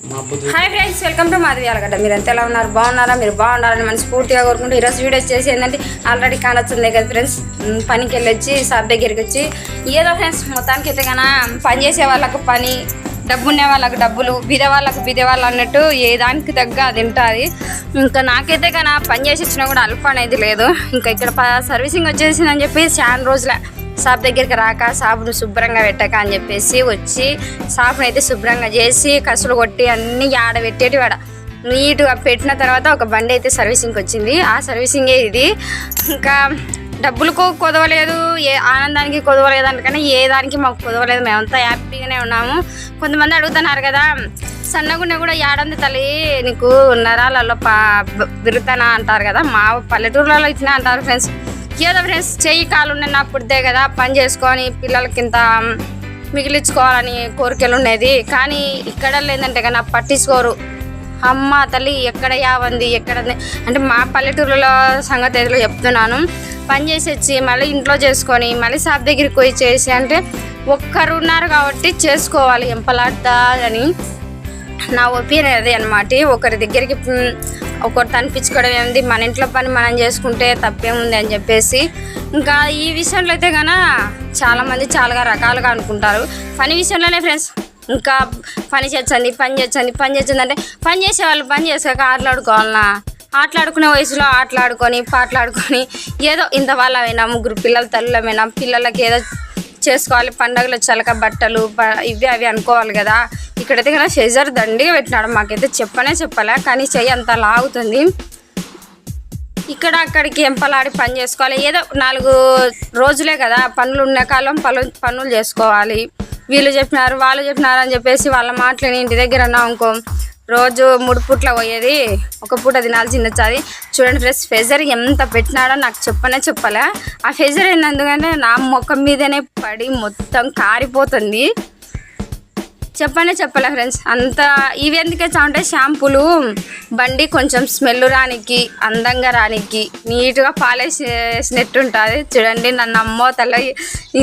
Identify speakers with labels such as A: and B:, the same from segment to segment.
A: Hi friends welcome to Madhavi Alagadda. మీరు ఎంత ఎలా ఉన్నారు? బాగున్నారా? మీరు బాగున్నారని మనసు పూర్తిగా కోరుకుంటూ ఈరోజు వీడియో వచ్చేసి ఏంటంటే ఆల్రెడీ కానొచ్చింది కదా ఫ్రెండ్స్ పనికి వెళ్ళొచ్చి సార్ దగ్గరికి వచ్చి ఏదో ఫ్రెండ్స్ మొత్తానికి అయితే కన్నా పని చేసే వాళ్ళకు పని డబ్బు ఉండే వాళ్ళకు డబ్బులు బిద వాళ్ళకు వాళ్ళు అన్నట్టు ఏ దానికి తగ్గ అది ఉంటుంది ఇంకా నాకైతే కన్నా పని చేసి వచ్చినా కూడా అల్ప అనేది లేదు. ఇంకా ఇక్కడ ప- సర్వీసింగ్ వచ్చేసిందని చెప్పి చాలా రోజుల. షాప్ దగ్గరికి రాక షాపును శుభ్రంగా పెట్టక అని చెప్పేసి వచ్చి షాపును అయితే శుభ్రంగా చేసి కసులు కొట్టి అన్ని ఆడబెట్టేటి వాడ నీట్గా పెట్టిన తర్వాత ఒక బండి అయితే సర్వీసింగ్కి వచ్చింది. ఆ సర్వీసింగే ఇది. ఇంకా డబ్బులకు కుదవలేదు. ఏ ఆనందానికి కుదవలేదు అందుకని ఏ దానికి మాకు కుదవలేదు. మేమంతా హ్యాపీగానే ఉన్నాము. కొంతమంది అడుగుతున్నారు కదా సన్నగుండె కూడా ఏడంది తల్లి నీకు నరాలలో పా బిరుతానా అంటారు కదా మా పల్లెటూర్లలో ఇచ్చినా అంటారు ఫ్రెండ్స్. ఏదో ఫ్రెండ్స్ చెయ్యి కాలు ఉన్నాయి నా పుడితే కదా పని చేసుకొని పిల్లలకి ఇంత మిగిలించుకోవాలని కోరికలు ఉండేది. కానీ ఇక్కడ లేదంటే కదా పట్టించుకోరు. అమ్మ తల్లి ఎక్కడ యావంది ఎక్కడ అంటే మా పల్లెటూరులో సంగతి ఏదో చెప్తున్నాను. పని చేసి వచ్చి మళ్ళీ ఇంట్లో చేసుకొని మళ్ళీ షాప్ దగ్గరికి పోయి చేసి అంటే ఒక్కరు ఉన్నారు కాబట్టి చేసుకోవాలి. ఎంపలాడతా అని నా ఒపీనియన్ అదే అనమాట ఒకరి దగ్గరికి ఒకటి తనిపించుకోవడం ఏంది మన ఇంట్లో పని మనం చేసుకుంటే తప్పేముంది అని చెప్పేసి. ఇంకా ఈ విషయంలో అయితే కన చాలామంది చాలా రకాలుగా అనుకుంటారు. పని విషయంలోనే ఫ్రెండ్స్ ఇంకా పని చేర్చండి పని చేర్చండి పని చేర్చండి అంటే పని చేసే వాళ్ళు పని చేసాక ఆటలాడుకోవాలన్నా ఆటలాడుకునే వయసులో ఆటలాడుకొని పాటలాడుకొని ఏదో ఇంత వాళ్ళమైనా ముగ్గురు పిల్లల తల్లులమైనా పిల్లలకి ఏదో చేసుకోవాలి. పండగలు చలక బట్టలు ఇవి అవి అనుకోవాలి కదా. ఇక్కడైతే కదా ఫెజర్ దండిగా పెట్టినాడు. మాకైతే చెప్పనే చెప్పలే. కానీ చెయ్యి అంత లాగుతుంది. ఇక్కడ అక్కడికి ఎంపలాడి పని చేసుకోవాలి. ఏదో నాలుగు రోజులే కదా. పనులు ఉన్న కాలం పనులు పనులు చేసుకోవాలి. వీళ్ళు చెప్పినారు వాళ్ళు చెప్పినారు అని చెప్పేసి వాళ్ళ మాటలని ఇంటి దగ్గర అన్నా ఇంకో రోజు మూడు పూట్ల పోయేది. ఒక పూట తినాల్సింది వచ్చేది. చూడండి ఫ్రెండ్స్ ఫెజర్ ఎంత పెట్టినాడో నాకు చెప్పనే చెప్పలే. ఆ ఫెజర్ ఏంటందుకంటే నా ముఖం మీదనే పడి మొత్తం కారిపోతుంది. చెప్పనే చెప్పలే ఫ్రెండ్స్ అంత ఇవి ఎందుకు అంటే షాంపూలు బండి కొంచెం స్మెల్ రానికి అందంగా రానికి నీట్గా పాలిష్ చేసినట్టు ఉంటుంది. చూడండి నన్ను అమ్మో తల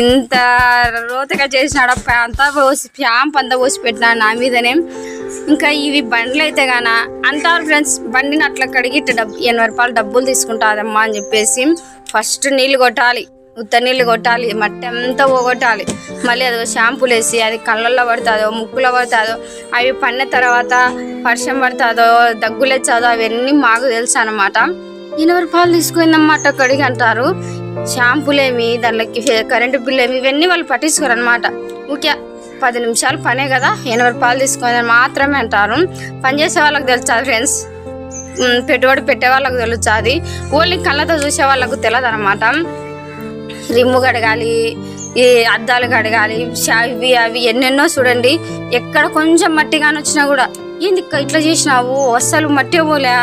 A: ఇంత రోతగా చేసినాడు. అంతా పోసి షాంపు అంతా పోసి పెట్టినాడు నా మీదనే. ఇంకా ఇవి బండ్లు అయితే గాన అంటారు ఫ్రెండ్స్ బండిని అట్లా కడిగి ఇట్లా డబ్బు ఎనభై రూపాయలు డబ్బులు తీసుకుంటాదమ్మా అని చెప్పేసి ఫస్ట్ నీళ్ళు కొట్టాలి. ఉత్త నీళ్ళు కొట్టాలి మట్టి అంతా పోగొట్టాలి. మళ్ళీ అది షాంపూలు వేసి అది కళ్ళల్లో పడుతుందో ముక్కులో పడుతుందో అవి పడిన తర్వాత వర్షం పడుతుందో దగ్గులు వచ్చాదో అవన్నీ మాకు తెలుసు అనమాట ఎనభై రూపాయలు తీసుకుందన్నమాట కడిగి అంటారు. షాంపూలేమి దానికి కరెంటు బిల్లు ఏమి ఇవన్నీ వాళ్ళు పట్టించుకోరు అనమాట ఊకే పది నిమిషాలు పనే కదా ఎనభై రూపాయలు తీసుకొని మాత్రమే అంటారు. పని చేసే వాళ్ళకి తెలుస్తుంది ఫ్రెండ్స్ పెట్టుబడి పెట్టే వాళ్ళకు తెలుస్తుంది ఓన్లీ కళ్ళతో చూసే వాళ్ళకు తెలియదు అనమాట రిమ్ము కడగాలి ఈ అద్దాలు కడగాలి అవి అవి ఎన్నెన్నో చూడండి. ఎక్కడ కొంచెం మట్టి కానీ వచ్చినా కూడా ఏంది ఇట్లా చేసినావు? అస్సలు మట్టి పోలే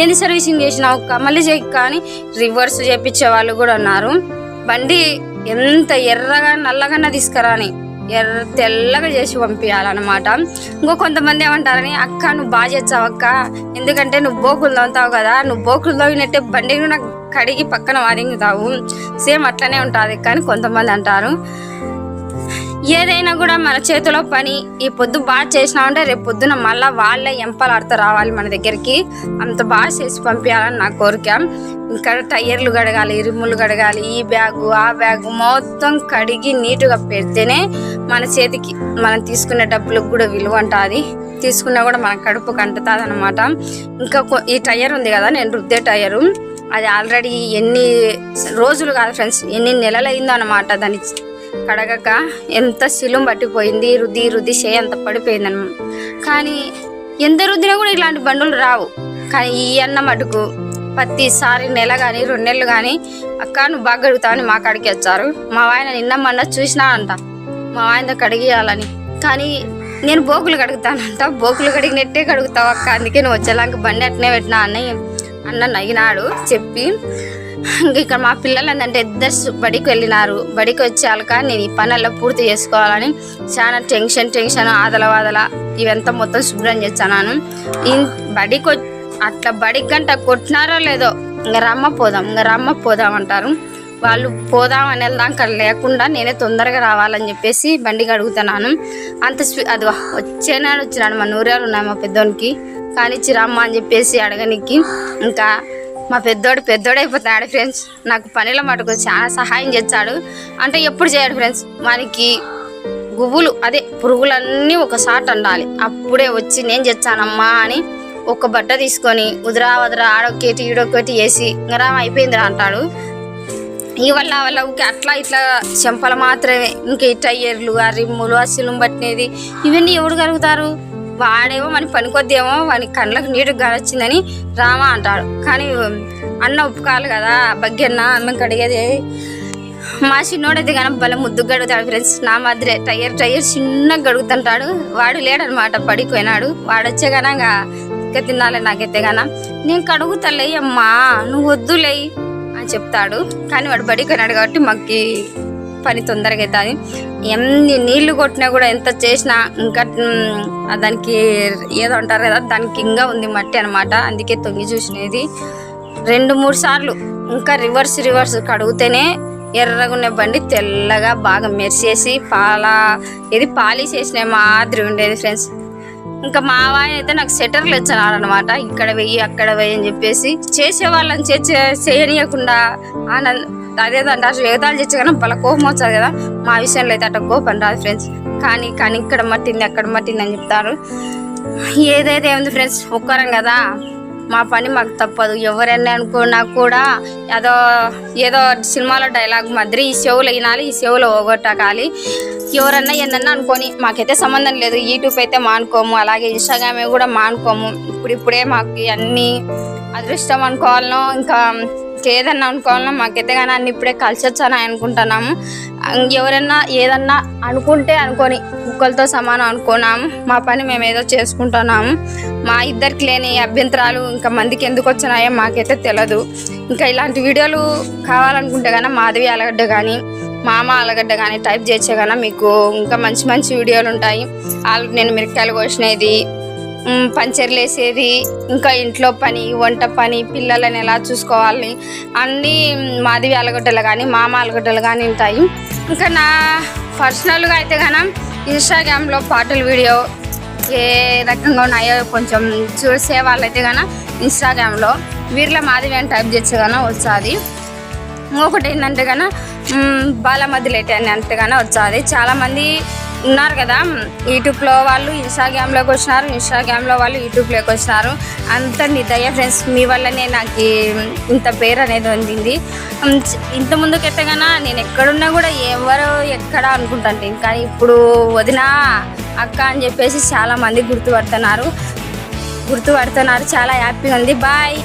A: ఏంది సర్వీసింగ్ చేసినావు మళ్ళీ చేయి కానీ రివర్స్ చేపించే వాళ్ళు కూడా ఉన్నారు. బండి ఎంత ఎర్రగా నల్లగా తీసుకురాని ఎర్ర తెల్లగా చేసి పంపించాలన్నమాట ఇంకో కొంతమంది ఏమంటారని అక్క నువ్వు బాగా చేస్తావు అక్క ఎందుకంటే నువ్వు బోకులు తవ్వుతావు కదా. నువ్వు బోకులు తవ్వినట్టే బండి నాకు కడిగి పక్కన వారింగుతావు సేమ్ అట్లనే ఉంటుంది కానీ కొంతమంది అంటారు ఏదైనా కూడా మన చేతిలో పని ఈ పొద్దు బాగా చేసినామంటే రేపు పొద్దున మళ్ళీ వాళ్ళే ఎంపలాడుతూ రావాలి మన దగ్గరికి. అంత బాగా చేసి పంపించాలని నా కోరిక. ఇంకా టైర్లు కడగాలి ఇరుములు కడగాలి ఈ బ్యాగు ఆ బ్యాగు మొత్తం కడిగి నీట్గా పెడితేనే మన చేతికి మనం తీసుకునే డబ్బులకు కూడా విలువ ఉంటుంది తీసుకున్నా కూడా మన కడుపుకు అంటుతుంది అనమాట ఇంకా ఈ టైర్ ఉంది కదా నేను రుద్దే టైరు. అది ఆల్రెడీ ఎన్ని రోజులు కాదు ఫ్రెండ్స్ ఎన్ని నెలలు అయిందో అనమాట దాన్ని కడగక ఎంత శిలం పట్టిపోయింది రుద్ది రుద్ది చేయి అంత పడిపోయింది అనమాట కానీ ఎంత రుద్దినా కూడా ఇలాంటి బండులు రావు. కానీ ఈ అన్న మటుకు ప్రతిసారి నెల కానీ రెండు నెలలు కానీ అక్క నువ్వు బాగా కడుగుతావని మా కాడికి వచ్చారు. మా ఆయన నిన్న మొన్న చూసినా అంట. మా ఆయనతో కడిగియాలని. కానీ నేను బోకులు కడుగుతానంట. బోకులు కడిగినట్టే కడుగుతావు అక్క. అందుకే నువ్వు వచ్చేలాగా బండి అట్నే పెట్టినా అన్నయ్య. అన్న నగినాడు చెప్పి ఇక్కడ మా పిల్లలు ఏంటంటే ఇద్దరు బడికి వెళ్ళినారు. బడికి వచ్చాక నేను ఈ పనుల్లో పూర్తి చేసుకోవాలని చాలా టెన్షన్ టెన్షన్ ఆదల వాదల. ఇవంతా మొత్తం శుభ్రం చేస్తాను బడికి అట్లా బడికి గంట కొట్టినారో లేదో ఇంకా రమ్మ పోదాం ఇంకా రమ్మ పోదాం అంటారు. వాళ్ళు పోదామని వెళ్దాం అక్కడ లేకుండా నేనే తొందరగా రావాలని చెప్పేసి బండికి అడుగుతున్నాను. అంత అది వచ్చేనాడు వచ్చినాడు మా నూరేళ్ళు ఉన్నాయి మా పెద్దోనికి. కానిచ్చి రమ్మ అని చెప్పేసి అడగనికి. ఇంకా మా పెద్దోడు పెద్దోడు ఫ్రెండ్స్. నాకు పనిలో మటుకు చాలా సహాయం చేస్తాడు. అంటే ఎప్పుడు చేయడు ఫ్రెండ్స్. మనకి గువ్వులు అదే పురుగులన్నీ ఒకసారి ఉండాలి అప్పుడే వచ్చి నేను చేస్తానమ్మా అని ఒక బట్ట తీసుకొని ఉదరా వదరా ఆడొక్కటి ఈడొక్కటి వేసి ఇంకరా అయిపోయిందిరా అంటాడు. ఈ వల్ల వల్ల ఊరికే అట్లా ఇట్లా చెంపలు మాత్రమే. ఇంకా ఈ టైర్లు ఆ రిమ్ములు ఆ సిలుం పట్టినది ఇవన్నీ ఎవడు కలుగుతారు? వాడేమో మన పనికొద్దేమో వాని కళ్ళకు నీరు కానొచ్చిందని రామ అంటాడు. కానీ అన్న ఒప్పుకోవాలి కదా బగ్గన్న అన్నం కడిగేది మా చిన్నోడైతే కానీ భలే ముద్దు గడుగుతాడు ఫ్రెండ్స్. నా మాదిరే టైర్ టైర్ చిన్నగా గడుగుతుంటాడు. వాడు లేడనమాట పడిపోయినాడు. వాడు వచ్చే కనుక ఇక తినాలి నాకైతే గాన నేను కడుగుతలే అమ్మా నువ్వు వద్దులే అని చెప్తాడు. కానీ వాడు పడిపోయినాడు కాబట్టి మాకు పని తొందరగా అవుతుంది. ఎన్ని నీళ్ళు కొట్టినా కూడా ఎంత చేసినా ఇంకా దానికి ఏదో అంటారు కదా దానికి ఇంకా ఉంది మట్టి అనమాట అందుకే తొంగి చూసినది. రెండు మూడు సార్లు ఇంకా రివర్స్ రివర్స్ కడుగుతేనే ఎర్రగా ఉన్న బండి తెల్లగా బాగా మెరిసేసి పాల ఇది పాలిష్ వేసిన మాదిరి ఉండేది ఫ్రెండ్స్. ఇంకా మా వాయన అయితే నాకు సెటర్లు ఇచ్చినారనమాట ఇక్కడ వెయ్యి అక్కడ వెయ్యి అని చెప్పేసి చేసే వాళ్ళని చేసే చేయనీయకుండా ఆనంద్ అదేదంటే అసలు ఎగతాలు చేస్తే కానీ వాళ్ళ కోపం వచ్చారు కదా. మా విషయంలో అయితే అట్లా కోపం రాదు ఫ్రెండ్స్ కానీ కానీ ఇక్కడ మట్టింది అక్కడ మట్టింది అని చెప్తారు. ఏదైతే ఏముంది ఫ్రెండ్స్ ఒక్కరం కదా. మా పని మాకు తప్పదు. ఎవరైనా అనుకున్నా కూడా ఏదో ఏదో సినిమాలో డైలాగ్ మాదిరి ఈ చెవులు వినాలి ఈ చెవులు ఒగొట్టకాలి ఎవరన్నా ఏందన్నా అనుకొని మాకైతే సంబంధం లేదు. యూట్యూబ్ అయితే మానుకోము అలాగే ఇన్స్టాగ్రామే కూడా మానుకోము. ఇప్పుడు ఇప్పుడే మాకు అన్నీ అదృష్టం అనుకోవాలనో ఇంకా ఏదన్నా అనుకోవాలన్నా మాకైతే కానీ అన్ని ఇప్పుడే కలిసొచ్చు అని అనుకుంటున్నాము. ఎవరన్నా ఏదన్నా అనుకుంటే అనుకొని కుక్కలతో సమానం అనుకున్నాము. మా పని మేము ఏదో చేసుకుంటున్నాము. మా ఇద్దరికి లేని అభ్యంతరాలు ఇంకా మందికి ఎందుకు వచ్చినాయో మాకైతే తెలియదు ఇంకా ఇలాంటి వీడియోలు కావాలనుకుంటే కానీ మాధవి అలగడ్డ కానీ మామ అలగడ్డ కానీ టైప్ చేసే కానీ మీకు ఇంకా మంచి మంచి వీడియోలు ఉంటాయి. వాళ్ళు నేను మిరకాయలు కోసినది పంచర్లు వేసేది ఇంకా ఇంట్లో పని వంట పని పిల్లలని ఎలా చూసుకోవాలి అన్నీ మాధవి అలగడ్డలు కానీ మామ అలగడ్డలు కానీ ఉంటాయి. ఇంకా నా పర్సనల్గా అయితే గాన ఇన్స్టాగ్రామ్లో పాటల వీడియో ఏ రకంగా ఉన్నాయో కొంచెం చూసే వాళ్ళైతే గాన ఇన్స్టాగ్రామ్లో వీర్ల మాధవి అని టైప్ చేస్తే కానీ వచ్చాది ఇంకొకటి ఏంటంటే కన్నా బాలమద్దులేటి అని అంటే కన్నా వచ్చాది చాలామంది ఉన్నారు కదా. యూట్యూబ్లో వాళ్ళు ఇన్స్టాగ్రామ్లోకి వచ్చినారు. ఇన్స్టాగ్రామ్లో వాళ్ళు యూట్యూబ్లోకి వచ్చినారు. అంత నిదయ ఫ్రెండ్స్ మీ వల్లనే నాకు ఇంత పేరు అనేది పొందింది ఇంత ముందుకైతే కన్నా నేను ఎక్కడున్నా కూడా ఎవరు ఎక్కడ అనుకుంటాను కానీ ఇప్పుడు వదిన అక్క అని చెప్పేసి చాలామంది గుర్తుపడుతున్నారు. గుర్తుపడుతున్నారు. చాలా హ్యాపీగా ఉంది. బాయ్.